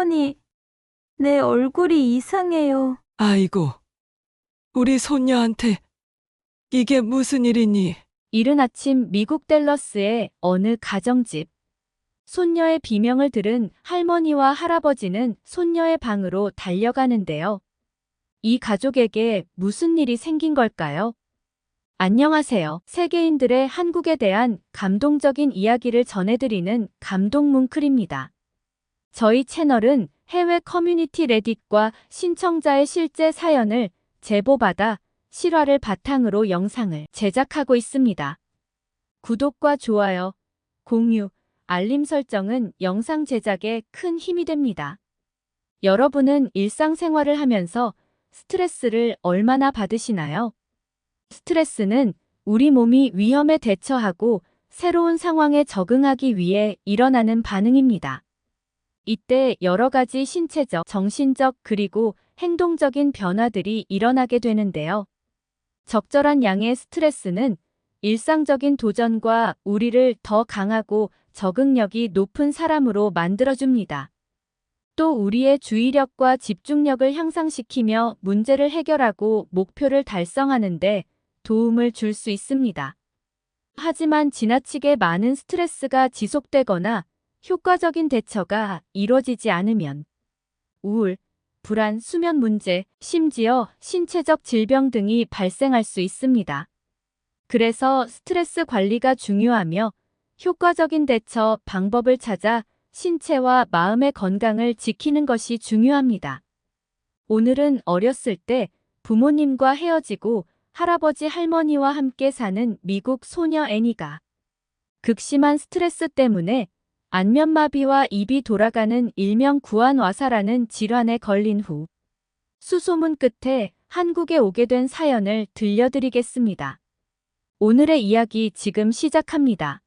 할머니, 내 얼굴이 이상해요. 아이고, 우리 손녀한테 이게 무슨 일이니? 이른 아침 미국 댈러스의 어느 가정집. 손녀의 비명을 들은 할머니와 할아버지는 손녀의 방으로 달려가는데요. 이 가족에게 무슨 일이 생긴 걸까요? 안녕하세요. 세계인들의 한국에 대한 감동적인 이야기를 전해드리는 감동 뭉클입니다. 저희 채널은 해외 커뮤니티 레딧과 신청자의 실제 사연을 제보받아 실화를 바탕으로 영상을 제작하고 있습니다. 구독과 좋아요, 공유, 알림 설정은 영상 제작에 큰 힘이 됩니다. 여러분은 일상생활을 하면서 스트레스를 얼마나 받으시나요? 스트레스는 우리 몸이 위험에 대처하고 새로운 상황에 적응하기 위해 일어나는 반응입니다. 이때 여러 가지 신체적, 정신적, 그리고 행동적인 변화들이 일어나게 되는데요. 적절한 양의 스트레스는 일상적인 도전과 우리를 더 강하고 적응력이 높은 사람으로 만들어줍니다. 또 우리의 주의력과 집중력을 향상시키며 문제를 해결하고 목표를 달성하는데 도움을 줄 수 있습니다. 하지만 지나치게 많은 스트레스가 지속되거나 효과적인 대처가 이뤄지지 않으면 우울, 불안, 수면 문제, 심지어 신체적 질병 등이 발생할 수 있습니다. 그래서 스트레스 관리가 중요하며 효과적인 대처 방법을 찾아 신체와 마음의 건강을 지키는 것이 중요합니다. 오늘은 어렸을 때 부모님과 헤어지고 할아버지 할머니와 함께 사는 미국 소녀 애니가 극심한 스트레스 때문에 안면마비와 입이 돌아가는 일명 구안와사라는 질환에 걸린 후 수소문 끝에 한국에 오게 된 사연을 들려드리겠습니다. 오늘의 이야기 지금 시작합니다.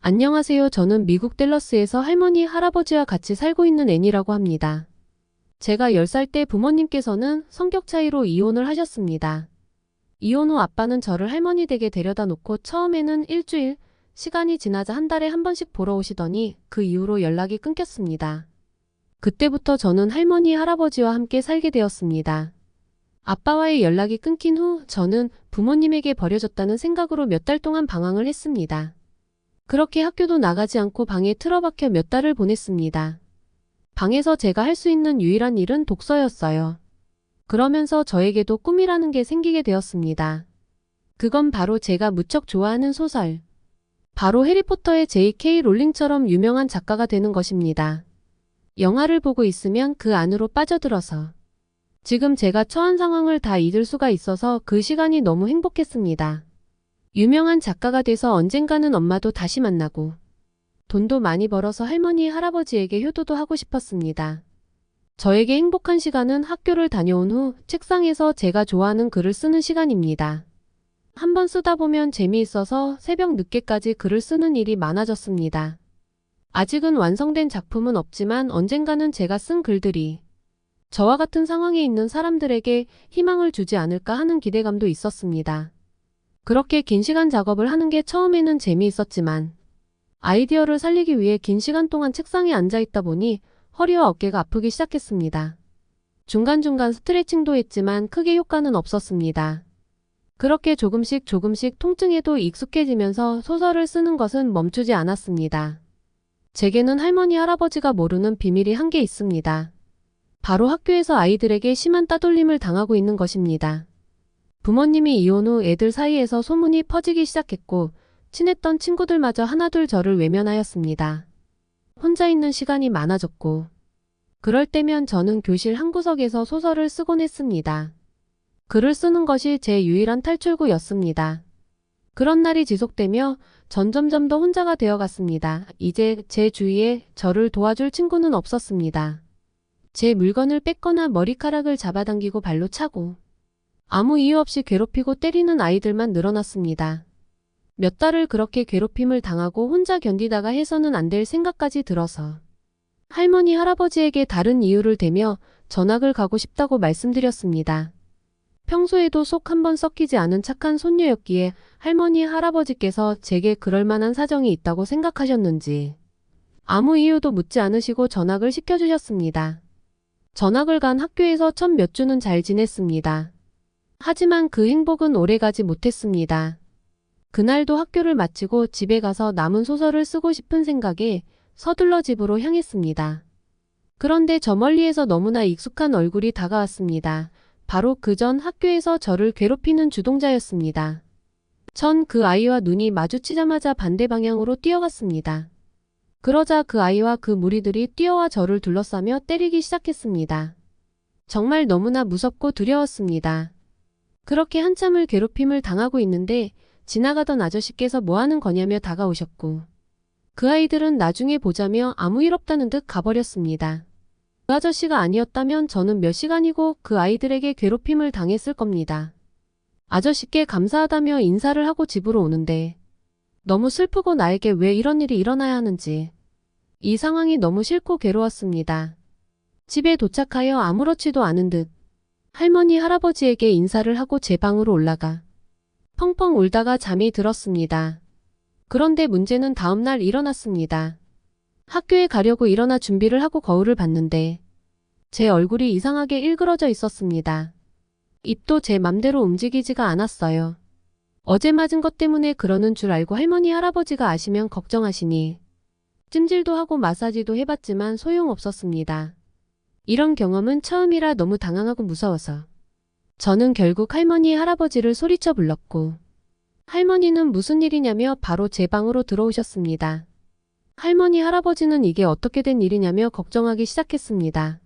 안녕하세요. 저는 미국 댈러스에서 할머니, 할아버지와 같이 살고 있는 애니라고 합니다. 제가 10살 때 부모님께서는 성격 차이로 이혼을 하셨습니다. 이혼 후 아빠는 저를 할머니 댁에 데려다 놓고 처음에는 일주일, 시간이 지나자 한 달에 한 번씩 보러 오시더니 그 이후로 연락이 끊겼습니다. 그때부터 저는 할머니, 할아버지와 함께 살게 되었습니다. 아빠와의 연락이 끊긴 후 저는 부모님에게 버려졌다는 생각으로 몇 달 동안 방황을 했습니다. 그렇게 학교도 나가지 않고 방에 틀어박혀 몇 달을 보냈습니다. 방에서 제가 할 수 있는 유일한 일은 독서였어요. 그러면서 저에게도 꿈이라는 게 생기게 되었습니다. 그건 바로 제가 무척 좋아하는 소설. 바로 해리포터의 J.K. 롤링처럼 유명한 작가가 되는 것입니다. 영화를 보고 있으면 그 안으로 빠져들어서 지금 제가 처한 상황을 다 잊을 수가 있어서 그 시간이 너무 행복했습니다. 유명한 작가가 돼서 언젠가는 엄마도 다시 만나고 돈도 많이 벌어서 할머니, 할아버지에게 효도도 하고 싶었습니다. 저에게 행복한 시간은 학교를 다녀온 후 책상에서 제가 좋아하는 글을 쓰는 시간입니다. 한번 쓰다 보면 재미있어서 새벽 늦게까지 글을 쓰는 일이 많아졌습니다. 아직은 완성된 작품은 없지만 언젠가는 제가 쓴 글들이 저와 같은 상황에 있는 사람들에게 희망을 주지 않을까 하는 기대감도 있었습니다. 그렇게 긴 시간 작업을 하는 게 처음에는 재미있었지만 아이디어를 살리기 위해 긴 시간 동안 책상에 앉아 있다 보니 허리와 어깨가 아프기 시작했습니다. 중간중간 스트레칭도 했지만 크게 효과는 없었습니다. 그렇게 조금씩 조금씩 통증에도 익숙해지면서 소설을 쓰는 것은 멈추지 않았습니다. 제게는 할머니 할아버지가 모르는 비밀이 한개 있습니다. 바로 학교에서 아이들에게 심한 따돌림을 당하고 있는 것입니다. 부모님이 이혼 후 애들 사이에서 소문이 퍼지기 시작했고 친했던 친구들마저 하나둘 저를 외면하였습니다. 혼자 있는 시간이 많아졌고 그럴 때면 저는 교실 한 구석에서 소설을 쓰곤 했습니다. 글을 쓰는 것이 제 유일한 탈출구였습니다. 그런 날이 지속되며 점점점 더 혼자가 되어갔습니다. 이제 제 주위에 저를 도와줄 친구는 없었습니다. 제 물건을 뺏거나 머리카락을 잡아당기고 발로 차고 아무 이유 없이 괴롭히고 때리는 아이들만 늘어났습니다. 몇 달을 그렇게 괴롭힘을 당하고 혼자 견디다가 해서는 안 될 생각까지 들어서 할머니 할아버지에게 다른 이유를 대며 전학을 가고 싶다고 말씀드렸습니다. 평소에도 속 한번 썩히지 않은 착한 손녀였기에 할머니 할아버지께서 제게 그럴 만한 사정이 있다고 생각하셨는지 아무 이유도 묻지 않으시고 전학을 시켜주셨습니다. 전학을 간 학교에서 첫 몇 주는 잘 지냈습니다. 하지만 그 행복은 오래가지 못했습니다. 그날도 학교를 마치고 집에 가서 남은 소설을 쓰고 싶은 생각에 서둘러 집으로 향했습니다. 그런데 저 멀리에서 너무나 익숙한 얼굴이 다가왔습니다. 바로 그 전 학교에서 저를 괴롭히는 주동자였습니다. 전 그 아이와 눈이 마주치자마자 반대 방향으로 뛰어갔습니다. 그러자 그 아이와 그 무리들이 뛰어와 저를 둘러싸며 때리기 시작했습니다. 정말 너무나 무섭고 두려웠습니다. 그렇게 한참을 괴롭힘을 당하고 있는데 지나가던 아저씨께서 뭐 하는 거냐며 다가오셨고 그 아이들은 나중에 보자며 아무 일 없다는 듯 가버렸습니다. 그 아저씨가 아니었다면 저는 몇 시간이고 그 아이들에게 괴롭힘을 당했을 겁니다. 아저씨께 감사하다며 인사를 하고 집으로 오는데 너무 슬프고 나에게 왜 이런 일이 일어나야 하는지 이 상황이 너무 싫고 괴로웠습니다. 집에 도착하여 아무렇지도 않은 듯 할머니 할아버지에게 인사를 하고 제 방으로 올라가 펑펑 울다가 잠이 들었습니다. 그런데 문제는 다음날 일어났습니다. 학교에 가려고 일어나 준비를 하고 거울을 봤는데 제 얼굴이 이상하게 일그러져 있었습니다. 입도 제 맘대로 움직이지가 않았어요. 어제 맞은 것 때문에 그러는 줄 알고 할머니 할아버지가 아시면 걱정하시니 찜질도 하고 마사지도 해봤지만 소용없었습니다. 이런 경험은 처음이라 너무 당황하고 무서워서 저는 결국 할머니 할아버지를 소리쳐 불렀고 할머니는 무슨 일이냐며 바로 제 방으로 들어오셨습니다. 할머니 할아버지는 이게 어떻게 된 일이냐며 걱정하기 시작했습니다.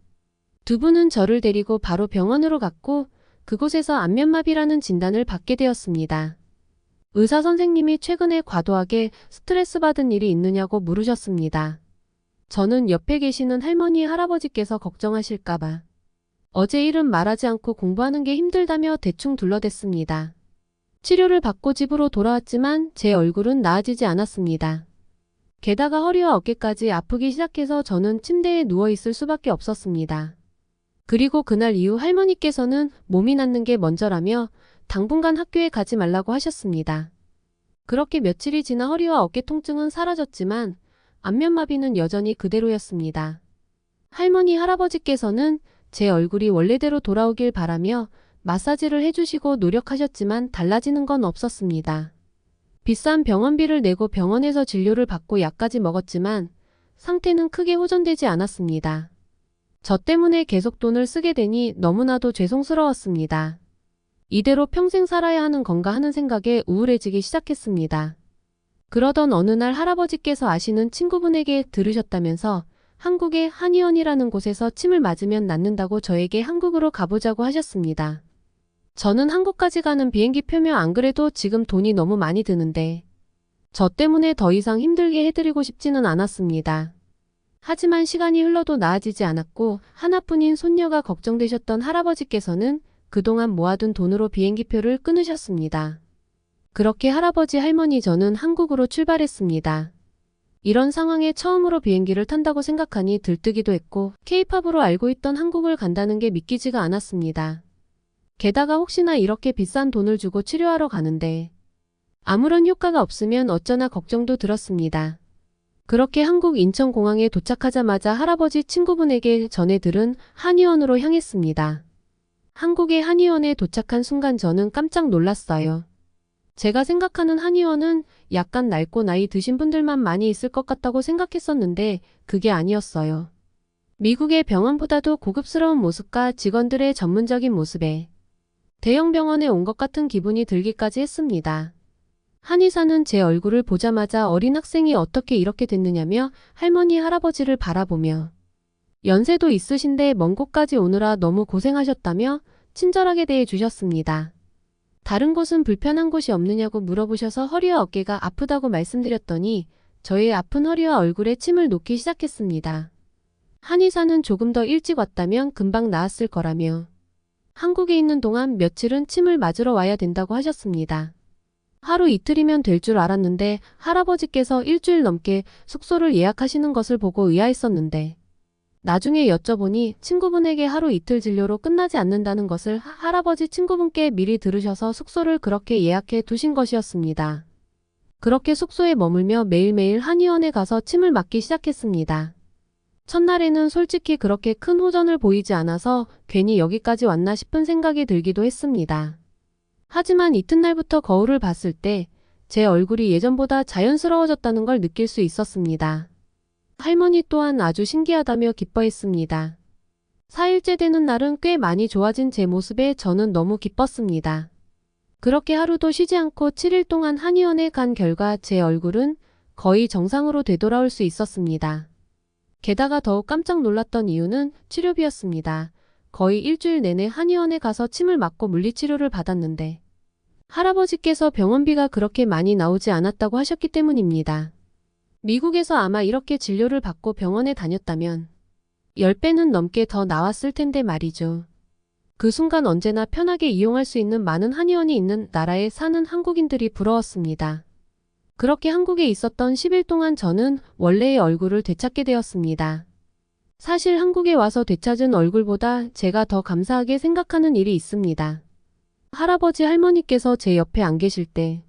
두 분은 저를 데리고 바로 병원으로 갔고 그곳에서 안면마비라는 진단을 받게 되었습니다. 의사 선생님이 최근에 과도하게 스트레스 받은 일이 있느냐고 물으셨습니다. 저는 옆에 계시는 할머니 할아버지께서 걱정하실까봐 어제 일은 말하지 않고 공부하는 게 힘들다며 대충 둘러댔습니다. 치료를 받고 집으로 돌아왔지만 제 얼굴은 나아지지 않았습니다. 게다가 허리와 어깨까지 아프기 시작해서 저는 침대에 누워 있을 수밖에 없었습니다. 그리고 그날 이후 할머니께서는 몸이 낫는 게 먼저라며 당분간 학교에 가지 말라고 하셨습니다. 그렇게 며칠이 지나 허리와 어깨 통증은 사라졌지만 안면마비는 여전히 그대로였습니다. 할머니 할아버지께서는 제 얼굴이 원래대로 돌아오길 바라며 마사지를 해주시고 노력하셨지만 달라지는 건 없었습니다. 비싼 병원비를 내고 병원에서 진료를 받고 약까지 먹었지만 상태는 크게 호전되지 않았습니다. 저 때문에 계속 돈을 쓰게 되니 너무나도 죄송스러웠습니다. 이대로 평생 살아야 하는 건가 하는 생각에 우울해지기 시작했습니다. 그러던 어느 날 할아버지께서 아시는 친구분에게 들으셨다면서 한국의 한의원이라는 곳에서 침을 맞으면 낫는다고 저에게 한국으로 가보자고 하셨습니다. 저는 한국까지 가는 비행기 표며 안 그래도 지금 돈이 너무 많이 드는데 저 때문에 더 이상 힘들게 해드리고 싶지는 않았습니다. 하지만 시간이 흘러도 나아지지 않았고 하나뿐인 손녀가 걱정되셨던 할아버지께서는 그동안 모아둔 돈으로 비행기표를 끊으셨습니다. 그렇게 할아버지 할머니 저는 한국으로 출발했습니다. 이런 상황에 처음으로 비행기를 탄다고 생각하니 들뜨기도 했고 케이팝으로 알고 있던 한국을 간다는 게 믿기지가 않았습니다. 게다가 혹시나 이렇게 비싼 돈을 주고 치료하러 가는데 아무런 효과가 없으면 어쩌나 걱정도 들었습니다. 그렇게 한국 인천공항에 도착하자마자 할아버지 친구분에게 전해 들은 한의원으로 향했습니다. 한국의 한의원에 도착한 순간 저는 깜짝 놀랐어요. 제가 생각하는 한의원은 약간 낡고 나이 드신 분들만 많이 있을 것 같다고 생각했었는데 그게 아니었어요. 미국의 병원보다도 고급스러운 모습과 직원들의 전문적인 모습에 대형 병원에 온 것 같은 기분이 들기까지 했습니다. 한의사는 제 얼굴을 보자마자 어린 학생이 어떻게 이렇게 됐느냐며 할머니 할아버지를 바라보며 연세도 있으신데 먼 곳까지 오느라 너무 고생하셨다며 친절하게 대해 주셨습니다. 다른 곳은 불편한 곳이 없느냐고 물어보셔서 허리와 어깨가 아프다고 말씀드렸더니 저의 아픈 허리와 얼굴에 침을 놓기 시작했습니다. 한의사는 조금 더 일찍 왔다면 금방 나았을 거라며 한국에 있는 동안 며칠은 침을 맞으러 와야 된다고 하셨습니다. 하루 이틀이면 될 줄 알았는데 할아버지께서 일주일 넘게 숙소를 예약하시는 것을 보고 의아했었는데 나중에 여쭤보니 친구분에게 하루 이틀 진료로 끝나지 않는다는 것을 하- 할아버지 친구분께 미리 들으셔서 숙소를 그렇게 예약해 두신 것이었습니다. 그렇게 숙소에 머물며 매일매일 한의원에 가서 침을 맞기 시작했습니다. 첫날에는 솔직히 그렇게 큰 호전을 보이지 않아서 괜히 여기까지 왔나 싶은 생각이 들기도 했습니다. 하지만 이튿날부터 거울을 봤을 때 제 얼굴이 예전보다 자연스러워졌다는 걸 느낄 수 있었습니다. 할머니 또한 아주 신기하다며 기뻐했습니다. 4일째 되는 날은 꽤 많이 좋아진 제 모습에 저는 너무 기뻤습니다. 그렇게 하루도 쉬지 않고 7일 동안 한의원에 간 결과 제 얼굴은 거의 정상으로 되돌아올 수 있었습니다. 게다가 더욱 깜짝 놀랐던 이유는 치료비였습니다. 거의 일주일 내내 한의원에 가서 침을 맞고 물리치료를 받았는데 할아버지께서 병원비가 그렇게 많이 나오지 않았다고 하셨기 때문입니다. 미국에서 아마 이렇게 진료를 받고 병원에 다녔다면 10배는 넘게 더 나왔을 텐데 말이죠. 그 순간 언제나 편하게 이용할 수 있는 많은 한의원이 있는 나라에 사는 한국인들이 부러웠습니다. 그렇게 한국에 있었던 10일 동안 저는 원래의 얼굴을 되찾게 되었습니다. 사실 한국에 와서 되찾은 얼굴보다 제가 더 감사하게 생각하는 일이 있습니다. 할아버지 할머니께서 제 옆에 안 계실 때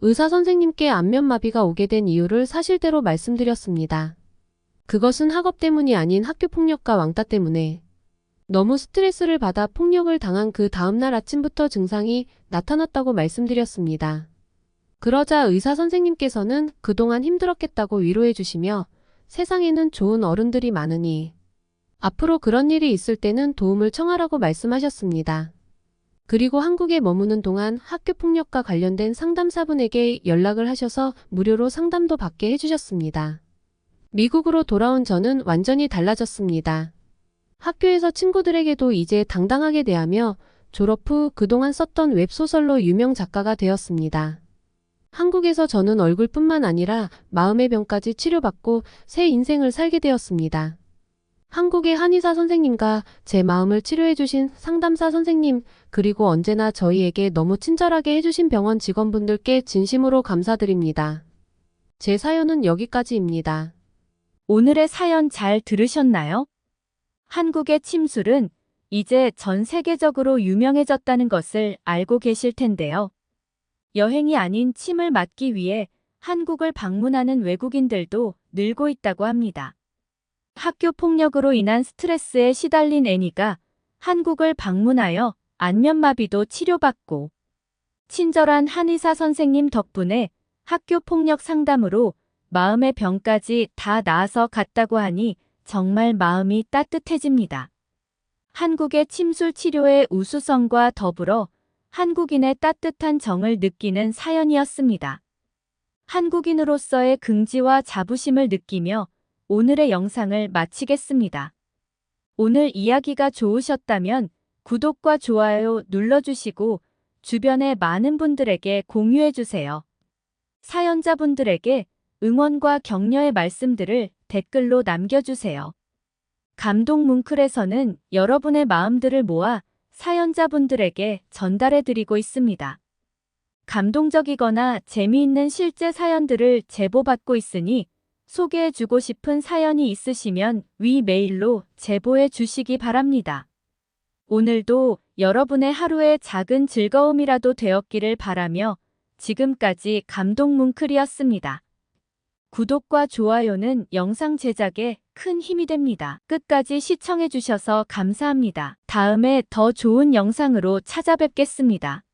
의사 선생님께 안면마비가 오게 된 이유를 사실대로 말씀드렸습니다. 그것은 학업 때문이 아닌 학교 폭력과 왕따 때문에 너무 스트레스를 받아 폭력을 당한 그 다음날 아침부터 증상이 나타났다고 말씀드렸습니다. 그러자 의사 선생님께서는 그동안 힘들었겠다고 위로해 주시며 세상에는 좋은 어른들이 많으니 앞으로 그런 일이 있을 때는 도움을 청하라고 말씀하셨습니다. 그리고 한국에 머무는 동안 학교 폭력과 관련된 상담사분에게 연락을 하셔서 무료로 상담도 받게 해주셨습니다. 미국으로 돌아온 저는 완전히 달라졌습니다. 학교에서 친구들에게도 이제 당당하게 대하며 졸업 후 그동안 썼던 웹소설로 유명 작가가 되었습니다. 한국에서 저는 얼굴뿐만 아니라 마음의 병까지 치료받고 새 인생을 살게 되었습니다. 한국의 한의사 선생님과 제 마음을 치료해주신 상담사 선생님, 그리고 언제나 저희에게 너무 친절하게 해주신 병원 직원분들께 진심으로 감사드립니다. 제 사연은 여기까지입니다. 오늘의 사연 잘 들으셨나요? 한국의 침술은 이제 전 세계적으로 유명해졌다는 것을 알고 계실 텐데요. 여행이 아닌 침을 맞기 위해 한국을 방문하는 외국인들도 늘고 있다고 합니다. 학교 폭력으로 인한 스트레스에 시달린 애니가 한국을 방문하여 안면마비도 치료받고 친절한 한의사 선생님 덕분에 학교 폭력 상담으로 마음의 병까지 다 나아서 갔다고 하니 정말 마음이 따뜻해집니다. 한국의 침술 치료의 우수성과 더불어 한국인의 따뜻한 정을 느끼는 사연이었습니다. 한국인으로서의 긍지와 자부심을 느끼며 오늘의 영상을 마치겠습니다. 오늘 이야기가 좋으셨다면 구독과 좋아요 눌러주시고 주변의 많은 분들에게 공유해주세요. 사연자분들에게 응원과 격려의 말씀들을 댓글로 남겨주세요. 감동 뭉클에서는 여러분의 마음들을 모아 사연자분들에게 전달해드리고 있습니다. 감동적이거나 재미있는 실제 사연들을 제보받고 있으니 소개해주고 싶은 사연이 있으시면 위 메일로 제보해 주시기 바랍니다. 오늘도 여러분의 하루의 작은 즐거움이라도 되었기를 바라며 지금까지 감동 뭉클이었습니다. 구독과 좋아요는 영상 제작에 큰 힘이 됩니다. 끝까지 시청해주셔서 감사합니다. 다음에 더 좋은 영상으로 찾아뵙겠습니다.